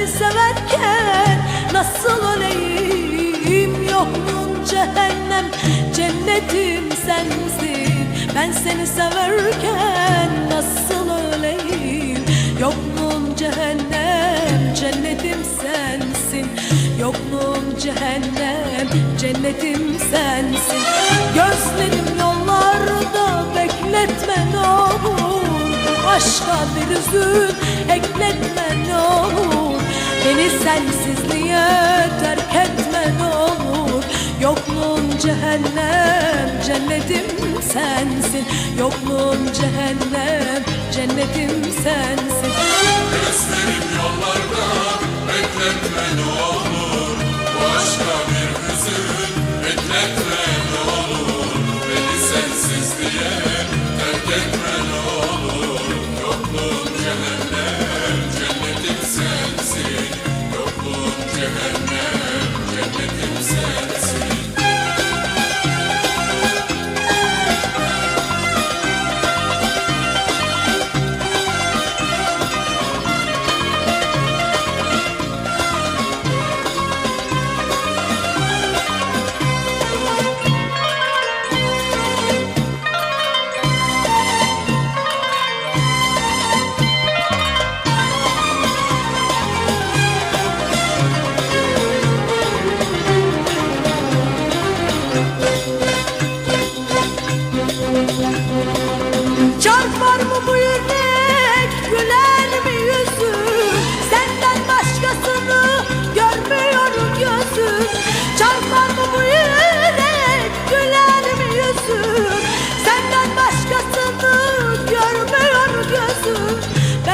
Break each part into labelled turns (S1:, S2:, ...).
S1: seni severken nasıl öleyim? Yokluğun cehennem? Cennetim sensin. Ben seni severken nasıl öleyim? Yokluğun cehennem? Cennetim sensin. Yokluğun cehennem? Cennetim sensin.
S2: Gözlerim yollarda bekletme ne olur. Aşka bir üzül cehennem cennetim sensin. Yokluğun cehennem cennetim sensin.
S1: Gözlerim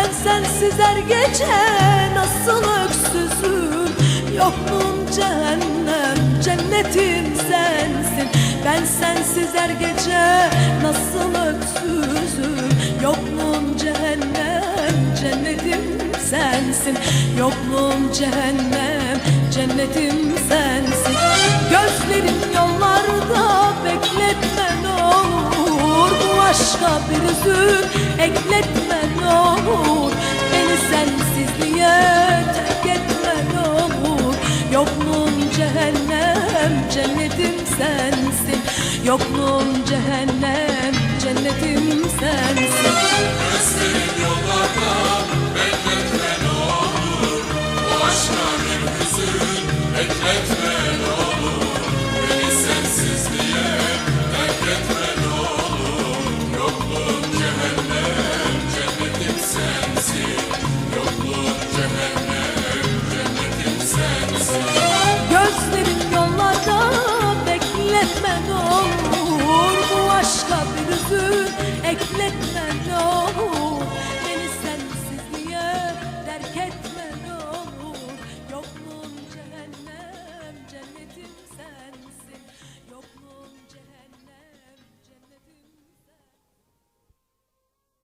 S1: Ben sensiz her gece nasıl öksüzüm? Yokluğun cehennem cennetim sensin. Ben sensiz her gece nasıl öksüzüm? Yokluğun cehennem cennetim sensin. Yokluğun cehennem cennetim sensin. Gözlerim yollarda bekletme ne olur. Bu aşka bir üzün ekletme sensin Yokluğun cehennem